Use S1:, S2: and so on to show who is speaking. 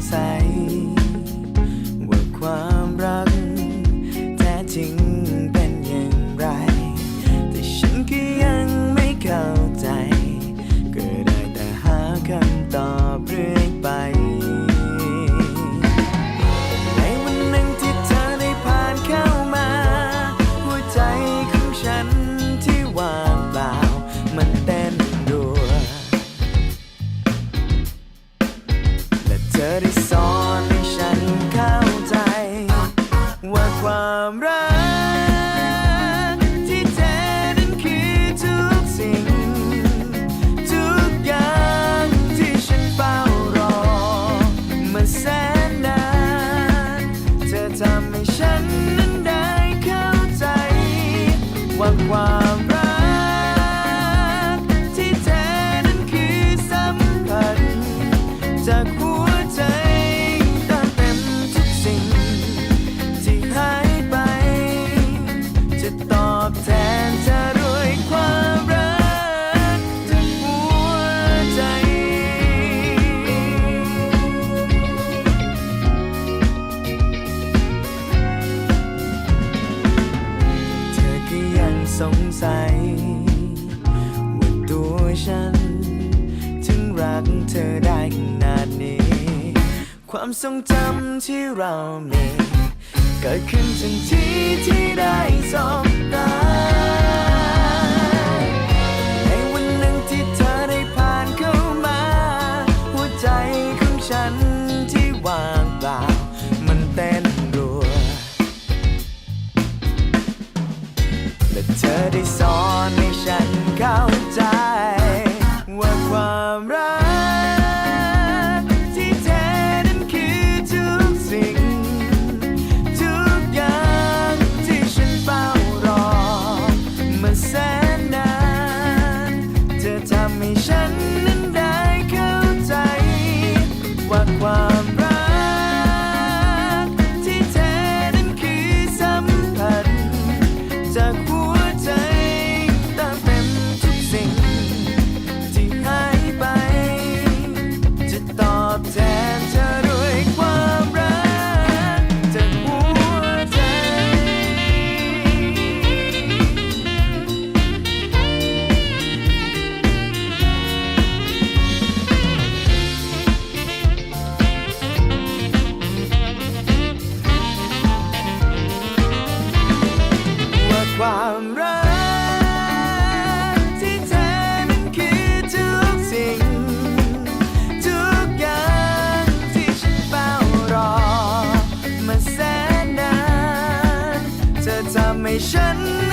S1: 在。 สงสัยว่าตัวฉัน ถึงรักเธอได้ขนาดนี้ ความทรงจำที่เรามี เกิดขึ้นทันทีที่ได้สงตา ฉัน